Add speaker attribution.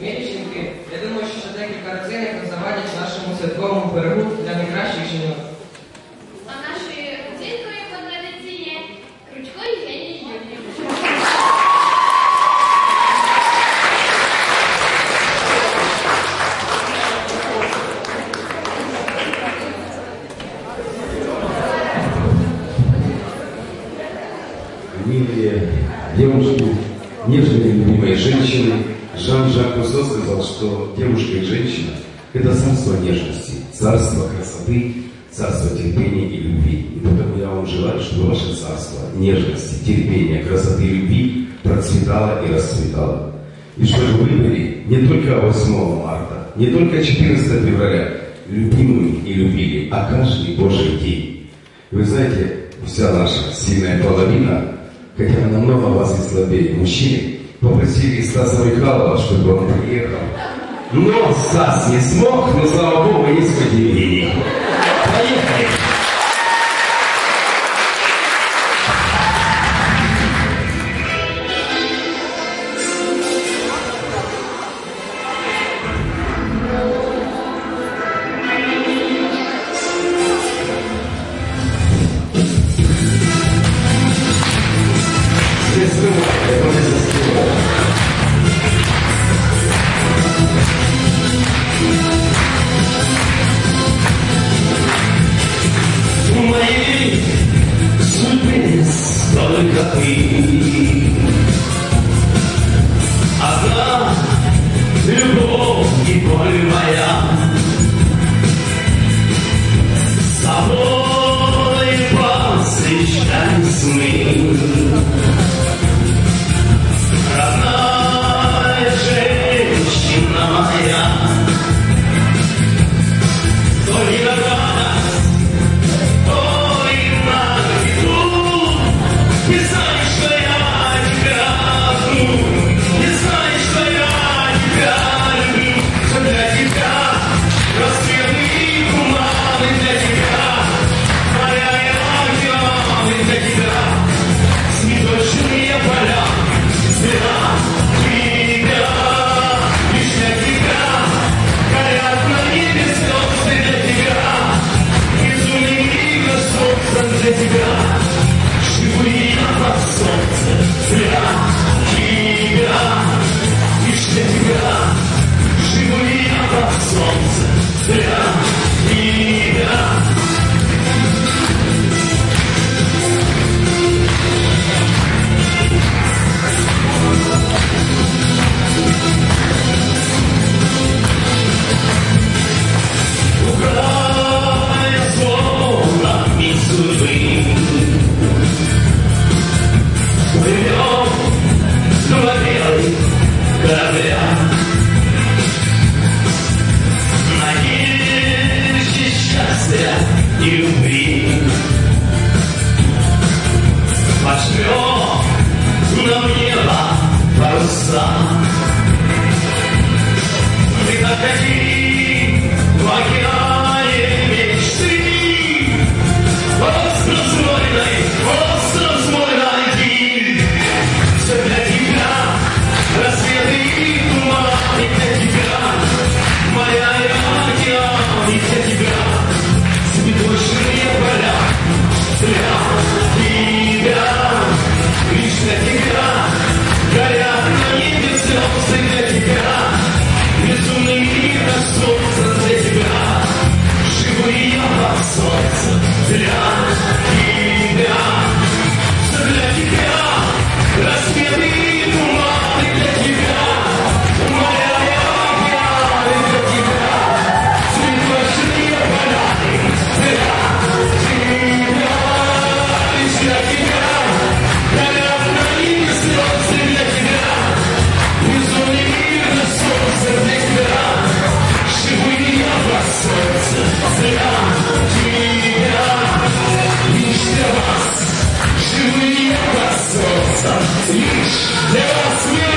Speaker 1: Милі жінки, я думаю, що ще декілька родзинок не завадять нашому святковому пирогу для найкращих жінок.
Speaker 2: А нашою родзинкою по традиції є Кручко Євгеній Юрійович.
Speaker 3: милые девушки, нежные любимые женщины. Жан-Жак Руссо сказал, что девушка и женщина – это царство нежности, царство красоты, царство терпения и любви. И поэтому я вам желаю, чтобы ваше царство нежности, терпения, красоты и любви процветало и расцветало. И чтобы вы были не только 8 марта, не только 14 февраля любимыми и любили, а каждый Божий день. Вы знаете, вся наша сильная половина, хотя намного вас и слабее, мужчины, попросили Стаса Михайлова, чтобы он приехал. Но Стас не смог, но слава Богу, есть удивление.
Speaker 4: Только ты. Для тебя, живые под солнце для тебя. Украя волнами Надежде счастья и любви. Пошлем нам небо паруса. Мы так хотим Лишь для вас